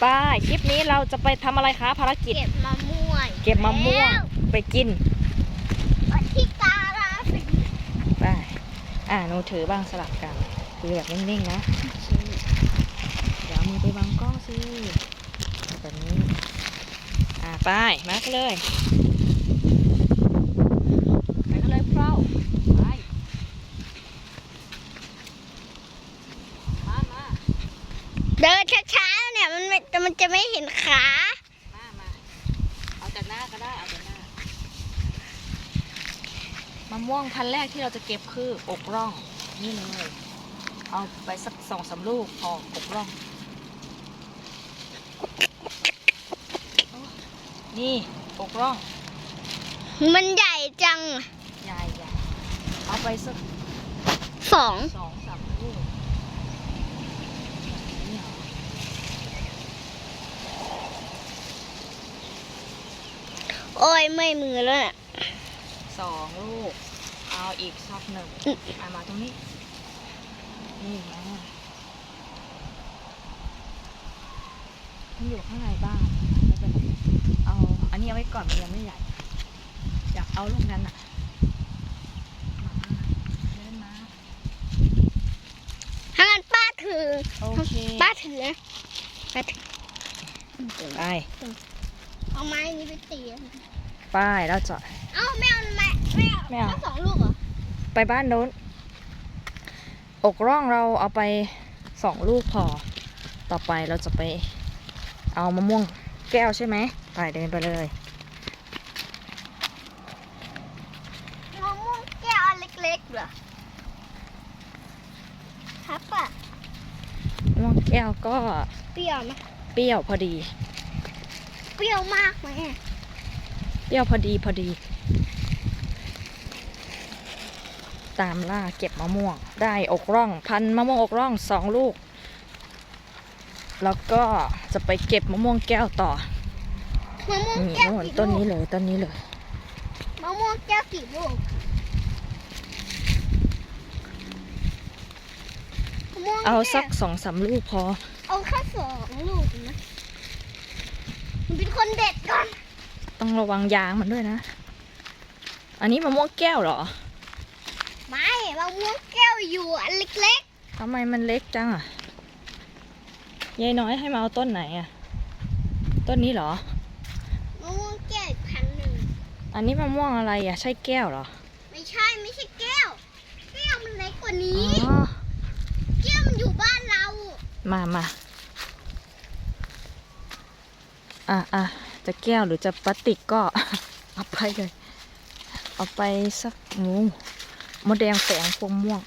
ไป้ายคลิปนี้เราจะไปทำอะไรคะภารกิจ เก็บมะม่วงเก็บมะม่วงไปกินแล้วที่ตาลาสิไปอ่าหนูถือบ้างสลับกันถือแบบนิ่งๆนะเดี๋ยวเอามือไปวางกล้องสิแบบนี้อ่าไปมากันเลยไปกันเลยเปล่าไปมามา เดินช้าๆ เนี่ยมันไม่มันจะไม่เห็นขา มามาเอาจากหน้าก็ได้เอาจากหน้ามะม่วงพันธุ์แรกที่เราจะเก็บคืออกร่องนี่เลยเอาไปสักสองสามลูกพออกร่อง นี่อกร่อง มันใหญ่จัง ใหญ่ใหญ่เอาไปสักสองสองสามลูกนี่เหรอ โอ้ยไม่มือแล้วน่ะ สองลูก เอาอีกสักหนึ่งอืม เอามาตรงนี้ นี่นะมันอยู่ข้างในบ้านไม่เป็นไรเอา อันนี้เอาไว้ก่อนมันยังไม่ใหญ่ อยากเอาลูกนั้นอะมาเดินมาถ้างั้นป้าถือโอเคป้าถือนะป้าถือ ไป เอาไม้นี้ไปตีป้ายแล้วจะเอ้าไม่เอาไม้ไม่เอาไม่เอา สองลูกเหรอไปบ้านโน้น อกร่องเราเอาไปสองลูกพอ ต่อไปเราจะไป เอามะม่วงแก้วใช่ไหมไปเดินไปเลย มะม่วงแก้วอันเล็กๆเหรอครับป้ามะม่วงแก้วก็เปรี้ยวไหมเปรี้ยวพอดี เปรี้ยวมากไหมเปรี้ยวพอดีพอดี ตามล่าเก็บมะม่วง ได้อกร่อง พันมะม่วงอกร่องสองลูก แล้วก็จะไปเก็บมะม่วงแก้วต่อมะม่วงนี่แก้วโน่นกี่ต้นลูนี้กเลยต้นนี้เลย มะม่วงแก้วกี่ลูกมะม่วงเอาแก้วสักสองสามลูกพอ เอาแค่สองลูกนะมันเป็นคนเด็ดก่อน ต้องระวังยางมันด้วยนะ อันนี้มะม่วงแก้วเหรอ ไม่มะม่วงแก้วอยู่อันเล็กทำไมมันเล็กจังอะยายน้อยให้มาเอาต้นไหนอะ ต้นนี้เหรอๆมะม่วงแก้วอีกพันหนึ่งอันนี้มะม่วงอะไรอะ ใช่แก้วเหรอ ไม่ใช่ไม่ใช่แก้ว แก้วมันเล็กกว่าอ๋นี้อแก้วมันอยู่บ้านเรา มามาอะอะ จะแก้วหรือจะพลาสติกก็เอาไปเลย เอาไปสักงูมดแดงแฝงพวงม่วง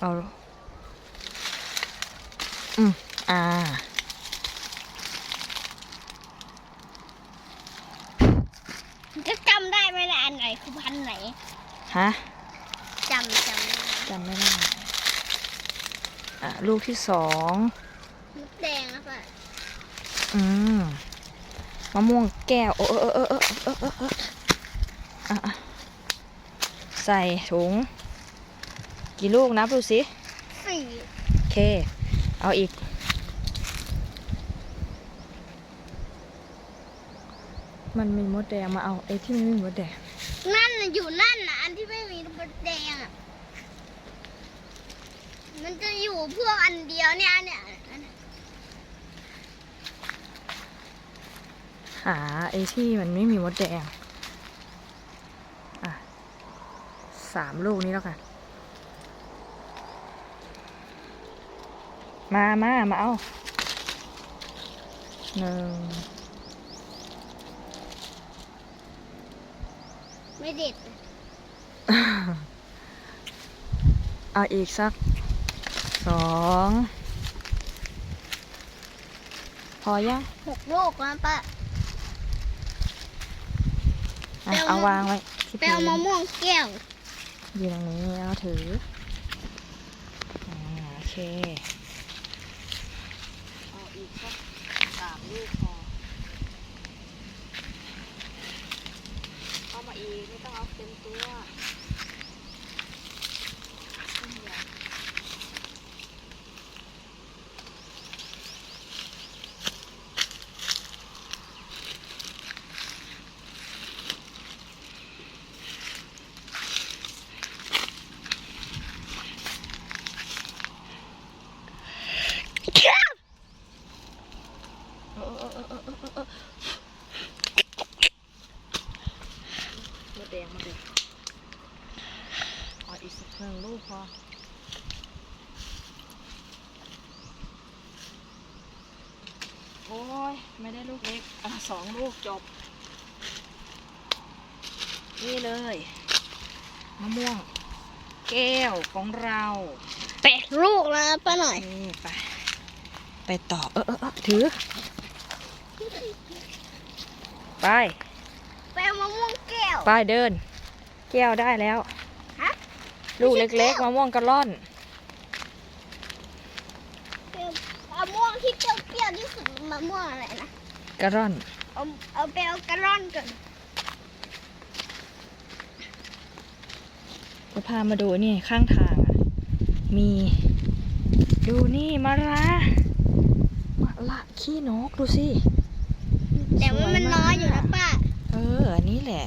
เอา อืมอ่า จะจำได้ไหมล่ะอันไหนคือพันธุ์ไหนฮะจำจำไม่ได้จำไม่ได้ อะ ลูกที่สอง มดแดงนะป่ะ อืม มะม่วงแก้วโอ้เออเออเออเออเออเอออะอะใส่ถุง กี่ลูกนับดูสิสี่โอเค เอาอีก มันมีมดแดงมาเอาไอ้ที่ไม่มีมดแดงนั่นน่ะอยู่นั่นน่ะอันที่ไม่มีมดแดงอะมันจะอยู่พวกอันเดียวเนี่ยเนี่ยอันเนี้ย หาไอ้ที่มันไม่มีมดแดง อะสามลูกนี้แล้วกัน มามามาเอาหนึ่งไม่เด็ดเลยเอาอีกสักสองพอยังหกลูกนะป้า อะไปเอาเอามะวางไว้ที่ไปเอามะม่วงแก้ว อยู่ตรงนี้แล้วถืออ่าโอเค มาแดงมาแดงอ๋ออีกสักหนึ่งลูกพอโอ้ย ไม่ได้ลูกเล็กอะสองลูกจบ นี่เลย มะม่วง แก้วของเราแปดลูกแล้วป้าหน่อยไป ไปต่อ เออเออเออถือ ไปไปเอามะม่วงแก้ว ไปเดิน แก้วได้แล้วฮะลูกไม่ใช่เล็กแก้วๆมะม่วงกระล่อนมะม่วงที่เปรี้ยวๆที่สุดมะม่วงอะไรนะกระร่อน เอาเอาไปเอากระร่อนก่อนจะพามาดูนี่ข้างทางอะ มีดูนี่มะระมะละขี้นกดูสิ แต่ว่ามันน้อยอยู่นะป้า เออ อั นนี้แหละ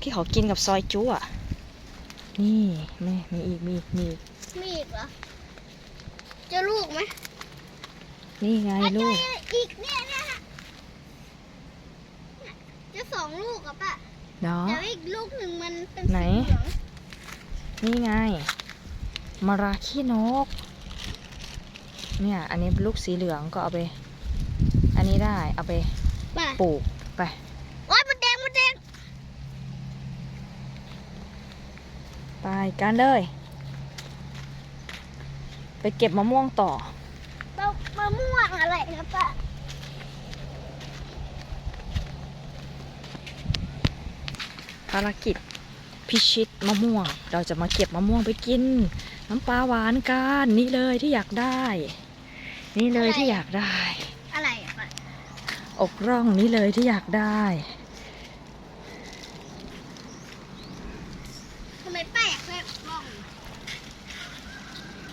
ที่เขากินกับซอยจุ๊อะ นี่แม่มีอีกมีอีกมีอีกมีอีกเหรอเจะลูกไหมนี่ไงอะเจลูอกอีกเนี่ยเนี่ยฮะเจะสองลูกอะป้าเนาะแต่ว่าอีกลูกหนึ่งมันเป็นไหนสีเหลืองนี่ไงมะระขี้นก เนี่ย อันนี้ลูกสีเหลืองก็เอาไป อันนี้ได้เอาไปป้าปลูกไป โอ๊ยมันแดงมันแดง ไปกันเลย ไปเก็บมะม่วงต่อมะมะม่วงอะไรนะป้าภารกิจพิชิตมะม่วง เราจะมาเก็บมะม่วงไปกิน น้ำปลาหวานกันนี่เลยที่อยากได้ นี่เลยที่อยากได้ อะไรอะป้าอกร่องนี่เลยที่อยากได้ ทำไมป้าอยากได้กล้อง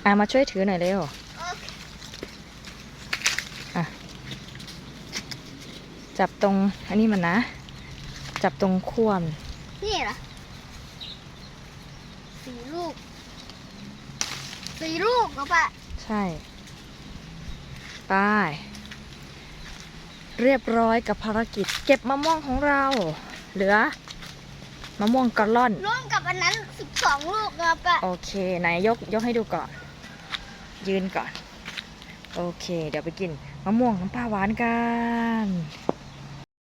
อะมาช่วยถือหน่อยเร็วโอเคจับตรงอันนี้มันนะ จับตรงขั้วมนนี่เหรอสี่ลูกสี่ลูกเหรอป้าใช่ไปเรียบร้อยกับภารกิจ เก็บมะม่วงของเรา เหลือมะม่วงกะล่อนร่วมกับอันนั้นสิบสองลูกนะป้าโอเค ไหนยกยกให้ดูก่อน ยืนก่อน โอเค เดี๋ยวไปกินมะม่วงน้ำปลาหวานกัน